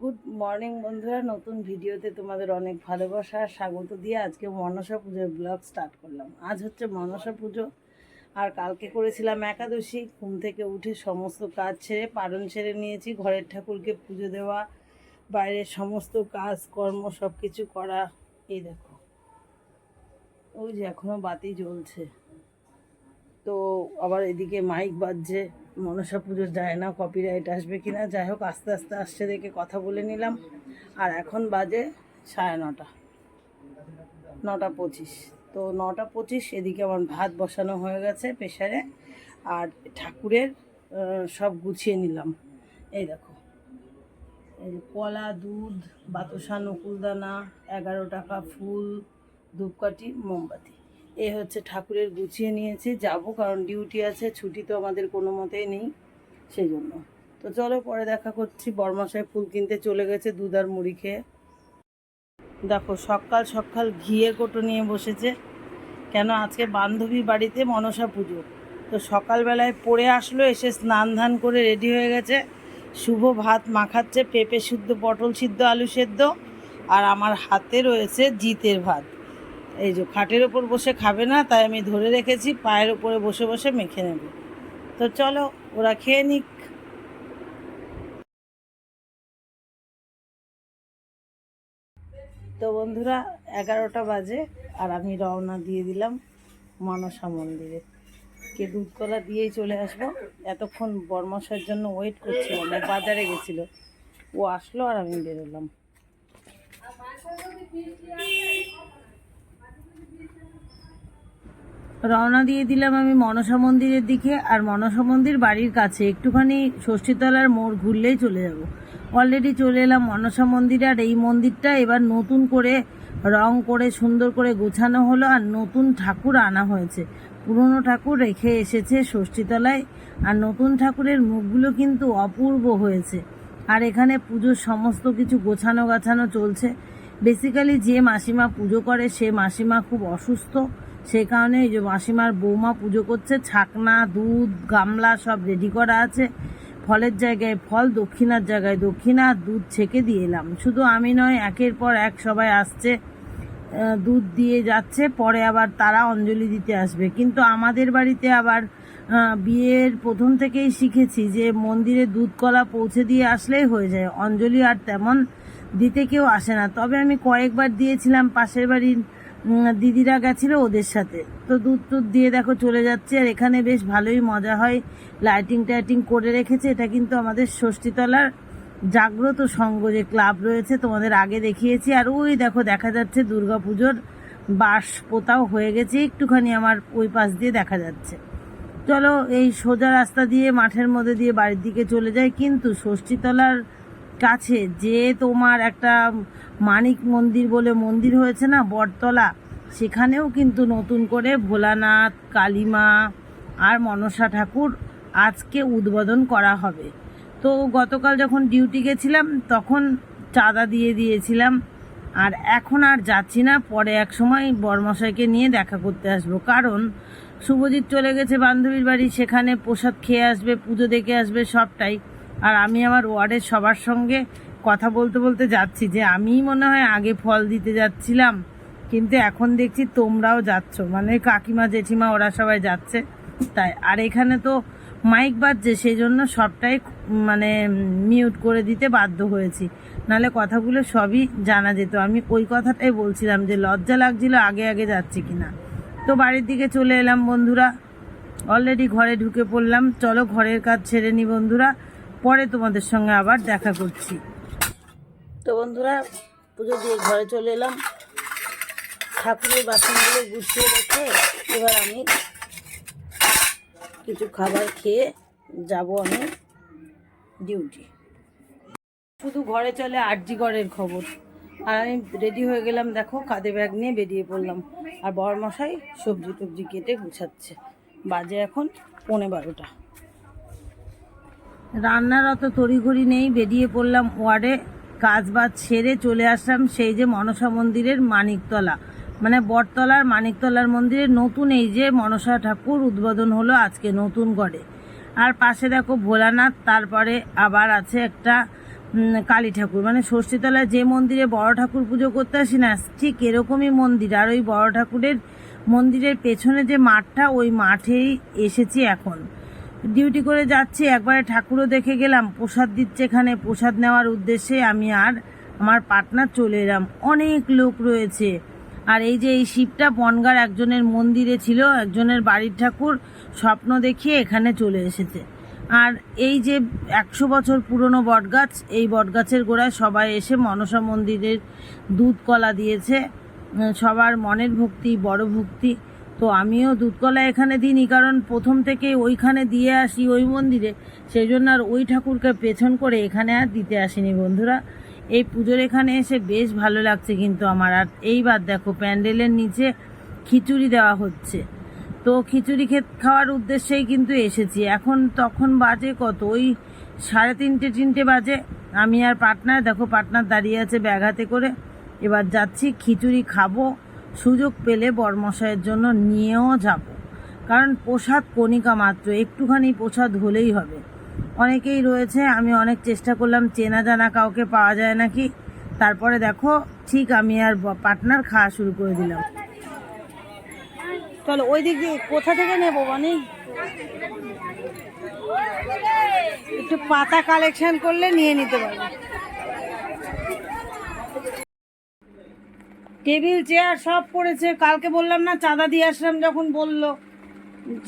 Good morning বন্ধুরা, নতুন ভিডিওতে তোমাদের অনেক ভালোবাসা স্বাগত দিয়ে আজকে মনসা পুজোর ব্লগ স্টার্ট করলাম। আজ হচ্ছে মনসা পুজো, আর কালকে করেছিলাম একাদশী। ঘুম থেকে উঠে সমস্ত কাজ ছেড়ে পালন ছেড়ে নিয়েছি, ঘরের ঠাকুরকে পুজো দেওয়া, বাইরের সমস্ত কাজ কর্ম সব কিছু করা। এই দেখো, ওই যে এখনও বাতি জ্বলছে। তো আবার এদিকে মাইক বাজছে। মনসা পুজো যায় না কপিরাইট আসবে কি না যাই হোক, আস্তে আস্তে আসছে দেখে কথা বলে নিলাম। আর এখন বাজে সাড়ে নটা নটা পঁচিশ। তো নটা পঁচিশ, এদিকে আমার ভাত বসানো হয়ে গেছে প্রেশারে আর ঠাকুরের সব গুছিয়ে নিলাম। এই দেখো কলা, দুধ, বাতাসা, নকুলদানা, এগারো টাকা ফুল, ধূপকাঠি, মোমবাতি। এই হচ্ছে ঠাকুরের গুছিয়ে নিয়েছি। যাব কারণ ডিউটি আছে, ছুটি তো আমাদের কোনো মতেই নেই সেই জন্য তো চলো পরে দেখা করছি। বর্মাশায় ফুল কিনতে চলে গেছে, দুধ আর মুড়ি খেয়ে। দেখো সকাল সকাল ঘিয়ে কোটো নিয়ে বসেছে। কেন আজকে বান্ধবীর বাড়িতে মনসা পুজো। তো সকালবেলায় পড়ে আসলো, এসে স্নান ধান করে রেডি হয়ে গেছে। শুভ ভাত মাখাচ্ছে, পেঁপে সিদ্ধ, পটল সিদ্ধ, আলু সেদ্ধ। আর আমার হাতে রয়েছে জিতের ভাত। এই যে খাটের ওপর বসে খাবে না, তাই আমি ধরে রেখেছি, পায়ের ওপরে বসে বসে মেখে নেব। তো চলো, ওরা খেয়ে নিক। তো বন্ধুরা, এগারোটা বাজে, আর আমি রওনা দিয়ে দিলাম মানসা মন্দিরে। কে দুধ কলা দিয়েই চলে আসব। এতক্ষণ বর্মশার জন্য ওয়েট করছিলাম বাজারে গেছিল। ও আসলো আর আমি বেরোলাম। রওনা দিয়ে দিলাম আমি মনসা মন্দিরের দিকে, আর মনসা মন্দির বাড়ির কাছে। একটুখানি ষষ্ঠীতলার মোড় ঘুরলেই চলে যাব। অলরেডি চলে এলাম মনসা মন্দিরে, আর এই মন্দিরটা এবার নতুন করে রং করে, সুন্দর করে গোছানো হলো, আর নতুন ঠাকুর আনা হয়েছে। পুরনো ঠাকুর রেখে এসেছে ষষ্ঠীতলায়, আর নতুন ঠাকুরের মুখগুলো কিন্তু অপূর্ব হয়েছে। আর এখানে পুজোর সমস্ত কিছু গোছানো গাছানো চলছে। বেসিক্যালি যে মাসিমা পুজো করে, সে মাসিমা খুব অসুস্থ। সেই কারণে এই যে মাসিমার বৌমা পুজো করছে, ছাকনা, দুধ, গামলা সব রেডি করা আছে। ফলের জায়গায় ফল, দক্ষিণার জায়গায় দক্ষিণা, দুধ ছেঁকে দিয়ে এলাম। শুধু আমি নয়, একের পর এক সবাই আসছে দুধ দিয়ে যাচ্ছে, পরে আবার তারা অঞ্জলি দিতে আসবে। কিন্তু আমাদের বাড়িতে আবার বিয়ের প্রথম থেকেই শিখেছি যে মন্দিরে দুধ কলা পৌঁছে দিয়ে আসলেই হয়ে যায়। অঞ্জলি আর তেমন দিতে কেউ আসে না। তবে আমি কয়েকবার দিয়েছিলাম পাশের বাড়ির দিদিরা গেছিল ওদের সাথে। তো দুধ টুধ দিয়ে দেখো চলে যাচ্ছে, আর এখানে বেশ ভালোই মজা হয়। লাইটিং টাইটিং করে রেখেছে, এটা কিন্তু আমাদের ষষ্ঠীতলার জাগ্রত সংঘ যে ক্লাব রয়েছে, তোমাদের আগে দেখিয়েছি। আর ওই দেখো, দেখা যাচ্ছে দুর্গাপুজোর বাঁশ পোতাও হয়ে গেছে, একটুখানি আমার ওই পাশ দিয়ে দেখা যাচ্ছে। চলো, এই সোজা রাস্তা দিয়ে, মাঠের মধ্যে দিয়ে বাড়ির দিকে চলে যায় কিন্তু ষষ্ঠীতলার কাছে যে তোমার একটা মানিক মন্দির বলে মন্দির হয়েছে না, বটতলা, সেখানেও কিন্তু নতুন করে ভোলানাথ, কালীমা আর মনসা ঠাকুর আজকে উদ্বোধন করা হবে। তো গতকাল যখন ডিউটি গেছিলাম, তখন চাঁদা দিয়ে দিয়েছিলাম। আর এখন আর যাচ্ছি না, পরে এক সময় বরমশাইকে নিয়ে দেখা করতে আসব। কারণ শুভজিৎ চলে গেছে বান্ধবীর বাড়ি, সেখানে প্রসাদ খেয়ে আসবে, পুজো দেখে আসবে, সবটাই। আর আমি আমার ওয়ার্ডের সবার সঙ্গে কথা বলতে বলতে যাচ্ছি যে আমিই মনে হয় আগে ফল দিতে যাচ্ছিলাম, কিন্তু এখন দেখছি তোমরাও যাচ্ছ। মানে কাকিমা, জেঠিমা ওরা সবাই যাচ্ছে। তাই, আর এখানে তো মাইক বাজছে সেই জন্য সবটাই মানে মিউট করে দিতে বাধ্য হয়েছি। নাহলে কথাগুলো সবই জানা যেত। আমি ওই কথাটাই বলছিলাম যে লজ্জা লাগছিল আগে আগে যাচ্ছি কিনা। তো বাড়ির দিকে চলে এলাম বন্ধুরা। অলরেডি ঘরে ঢুকে পড়লাম। চলো ঘরের কাজ ছেড়ে নি বন্ধুরা। পরে তোমাদের সঙ্গে আবার দেখা করছি। তো বন্ধুরা, পুজো দিয়ে ঘরে চলে এলাম। ঠাকুরের বাসনগুলো গুছিয়ে রেখে এবার আমি কিছু খাবার খেয়ে যাব আমি ডিউটি। শুধু ঘরে চলে আরজি ঘরের খবর। আর আমি রেডি হয়ে গেলাম, দেখো, কাঁধে ব্যাগ নিয়ে বেরিয়ে পড়লাম। আর বরমশাই সবজি টবজি কেটে গুছাচ্ছে। বাজে এখন পৌনে বারোটা। রান্নার অত তড়িঘড়ি নেই, বেরিয়ে পড়লাম ওয়ার্ডে। কাজ বাজ সেরে চলে আসলাম সেই যে মনসা মন্দিরের মানিকতলা। মানে বটতলার মানিকতলার মন্দিরে নতুন এই যে মনসা ঠাকুর উদ্বোধন হলো আজকে নতুন করে আর পাশে দেখো ভোলানাথ, তারপরে আবার আছে একটা কালী ঠাকুর। মানে ষষ্ঠীতলায় যে মন্দিরে বড় ঠাকুর পুজো করতে আসি না, ঠিক এরকমই মন্দির। আর ওই বড় ঠাকুরের মন্দিরের পেছনে যে মাঠটা, ওই মাঠেই এসেছি এখন। ডিউটি করে যাচ্ছি, একবারে ঠাকুরও দেখে গেলাম, প্রসাদ দিচ্ছে এখানে, প্রসাদ নেওয়ার উদ্দেশ্যে আমি আর আমার পার্টনার চলে এলাম। অনেক লোক রয়েছে। আর এই যে এই শিবটা বনগার একজনের মন্দিরে ছিল, একজনের বাড়ির ঠাকুর স্বপ্ন দেখিয়ে এখানে চলে এসেছে। আর এই যে একশো বছর পুরনো বটগাছ, এই বটগাছের গোড়ায় সবাই এসে মনসা মন্দিরের দুধ কলা দিয়েছে। সবার মনের ভক্তি, বড় ভক্তি। তো আমিও দুধ কলা এখানে দিইনি, কারণ প্রথম থেকে ওইখানে দিয়ে আসি ওই মন্দিরে। সেই জন্য আর ওই ঠাকুরকে পেছন করে এখানে আর দিতে আসিনি বন্ধুরা। এই পুজোর এখানে এসে বেশ ভালো লাগছে কিন্তু আমার। আর এইবার দেখো প্যান্ডেলের নিচে খিচুড়ি দেওয়া হচ্ছে। তো খিচুড়ি খেত খাওয়ার উদ্দেশ্যেই কিন্তু এসেছি। এখন তখন বাজে কত? ওই সাড়ে তিনটে তিনটে বাজে। আমি আর পার্টনার দেখো পার্টনার দাঁড়িয়ে আছে ব্যাঘাতে করে। এবার যাচ্ছি, খিচুড়ি খাব। সুযোগ পেলে বরমশাইয়ের জন্য নিয়েও যাব। কারণ প্রসাদ কণিকা মাত্র, একটুখানি প্রসাদ হলেই হবে। অনেকেই রয়েছে, আমি অনেক চেষ্টা করলাম, চেনা জানা কাউকে পাওয়া যায় নাকি? তারপরে দেখো, ঠিক আমি আর পার্টনার খাওয়া শুরু করে দিলাম। চলো, ওই দিক দিয়ে, কোথা থেকে নেব মানে একটু পাতা কালেকশন করলে নিয়ে নিতে পারব। টেবিল, চেয়ার সব পড়েছে। কালকে বললাম না, চাঁদা দিয়ে আসলাম যখন বলল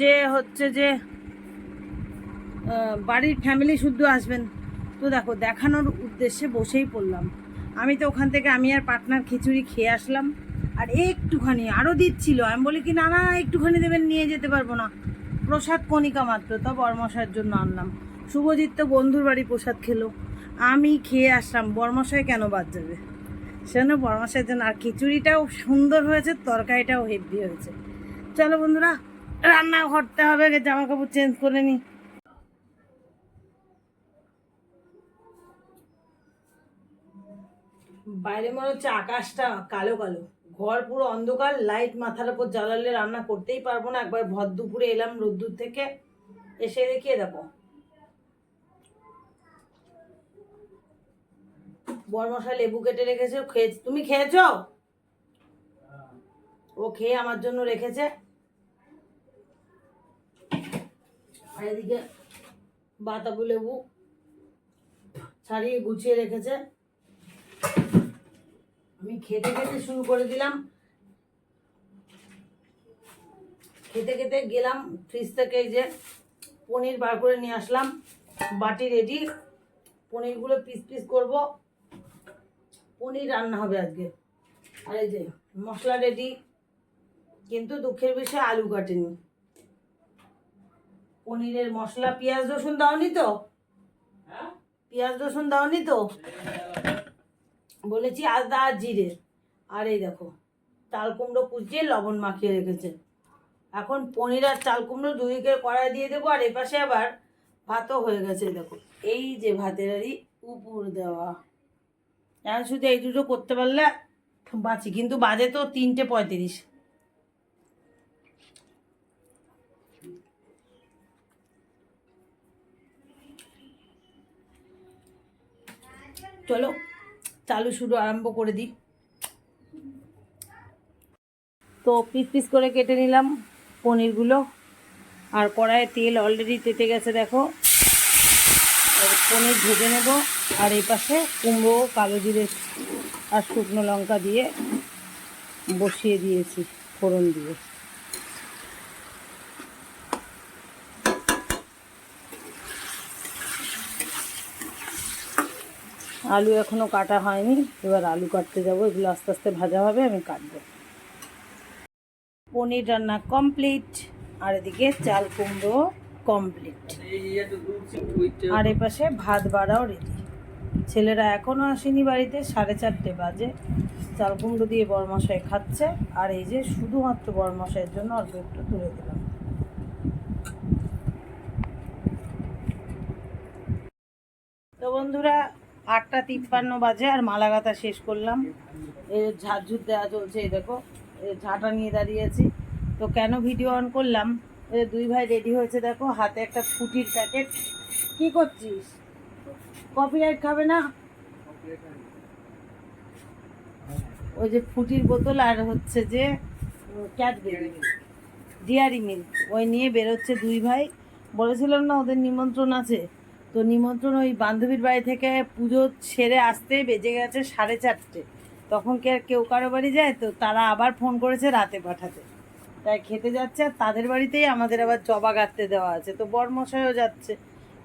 যে হচ্ছে যে বাড়ির ফ্যামিলি শুদ্ধ আসবেন। তো দেখো, দেখানোর উদ্দেশ্যে বসেই পড়লাম। আমি তো ওখান থেকে, আমি আর পার্টনার খিচুড়ি খেয়ে আসলাম। আর একটুখানি আরও দিচ্ছিল। আমি বলি কি, না না, একটুখানি দেবেন, নিয়ে যেতে পারব না। প্রসাদ কণিকা মাত্র, তা বর্মশাইয়ের জন্য আনলাম। শুভজিৎ তো বন্ধুর বাড়ি প্রসাদ খেলো। আমি খেয়ে আসলাম। বর্মশাই কেন বাদ যাবে? সেজন্য বর্মশাইয়ের জন্য আর খিচুড়িটাও সুন্দর হয়েছে, তরকারিটাও হেভি হয়েছে। চলো বন্ধুরা রান্না করতে হবে জামা কাপড় চেঞ্জ করে নিই বাইরে মনে হচ্ছে আকাশটা কালো কালো। ঘর পুরো অন্ধকার লাইট মাথার উপর জ্বালালে রান্না করতেই পারব না। একবার ভর দুপুরে এলাম রোদ্দুর থেকে, এসে দেখিয়ে দেখো বরমশা লেবু কেটে রেখেছে খেয়ে তুমি খেয়েছো? ও খেয়ে আমার জন্য রেখেছে। এদিকে বাতাবু লেবু ছাড়িয়ে গুছিয়ে রেখেছে। আমি খেতে খেতে শুরু করে দিলাম। খেতে খেতে গেলাম ফ্রিজ থেকে যে পনির বার করে নিয়ে আসলাম। বাটি রেডি পনিরগুলো পিস পিস করব। পনির রান্না হবে আজকে। আর এই যে মশলা রেডি কিন্তু দুঃখের বিষয়ে আলু কাটেনি। পনিরের মশলা পেঁয়াজ রসুন দাওনি তো? পেঁয়াজ রসুন দাওনি তো? বলেছি আদা আর জিরে। আর এই দেখো চাল কুমড়ো কুচিয়ে লবণ মাখিয়ে রেখেছে। এখন পনির আর চাল কুমড়ো দুদিকে কড়াই দিয়ে দেবো আর এপাশে আবার ভাতও হয়ে গেছে দেখো। এই যে ভাতের আরই উপর দেওয়া। এখন শুধু এই দুটো করতে পারলে বাঁচি, কিন্তু বাজে তো তিনটে পঁয়ত্রিশ। চলো, চালু শুরু আরম্ভ করে দিই। তো পিস পিস করে কেটে নিলাম পনিরগুলো। আর কড়াইয়ে তেল অলরেডি তেতে গেছে, দেখো। পনির ভেজে নেব। আর এই পাশে কুমড়ো, কালো জিরে আর শুকনো লঙ্কা দিয়ে বসিয়ে দিয়েছি ফোড়ন দিয়ে। আলু এখনও কাটা হয়নি। এবার আলু কাটতে যাব। এগুলো আস্তে আস্তে ভাজা হবে, আমি কাটবো। পনির রান্না কমপ্লিট। আর এদিকে চাল কুমড়ো কমপ্লিট আর এপাশে ভাত বাড়াও রেডি ছেলেরা এখনও আসেনি বাড়িতে, সাড়ে চারটে বাজে। চাল কুমড়ো দিয়ে বরমশাই খাচ্ছে, আর এই যে শুধুমাত্র বরমশাইয়ের জন্য অল্প একটু তুলে দিলাম। তো বন্ধুরা, আটটা তিপ্পান্ন বাজে আর মালাগাতা শেষ করলাম। এই ঝাড়ঝুর দেওয়া চলছে, এই দেখো ঝাঁটা নিয়ে দাঁড়িয়েছি তো কেন ভিডিও অন করলাম? দুই ভাই রেডি হয়েছে, দেখো, হাতে একটা ফুটির প্যাকেট কি করছিস? কপিরাইট খাবে না? ওই যে ফুটির বোতল আর হচ্ছে যে ক্যাডবেরি ডিয়ারি মিল্ক ওই নিয়ে বেরোচ্ছে দুই ভাই। বলেছিলাম না, ওদের নিমন্ত্রণ আছে। তো নিমন্ত্রণ ওই বান্ধবীর বাড়ি থেকে পুজো সেরে আসতে বেজে গেছে সাড়ে চারটে। তখন কি আর কেউ কারও বাড়ি যায়? তো তারা আবার ফোন করেছে রাতে পাঠাতে। তাই খেতে যাচ্ছে আর তাদের বাড়িতেই আমাদের আবার জবা গাঁথতে দেওয়া আছে। তো বরমশাইও যাচ্ছে।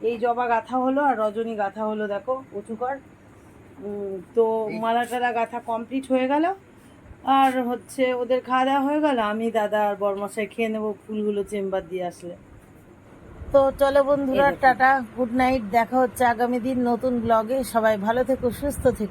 এই জবা গাঁথা হলো আর রজনী গাঁথা হলো দেখো উঁচু কর। তো মালা টালা গাঁথা কমপ্লিট হয়ে গেল। আর হচ্ছে ওদের খাওয়া দাওয়া হয়ে গেল। আমি দাদা আর বরমশাই খেয়ে নেব ফুলগুলো চেম্বার দিয়ে আসলে। তো চলো বন্ধুরা টাটা গুড নাইট দেখা হচ্ছে আগামী দিন নতুন ব্লগে সবাই ভালো থেকো সুস্থ থেকো।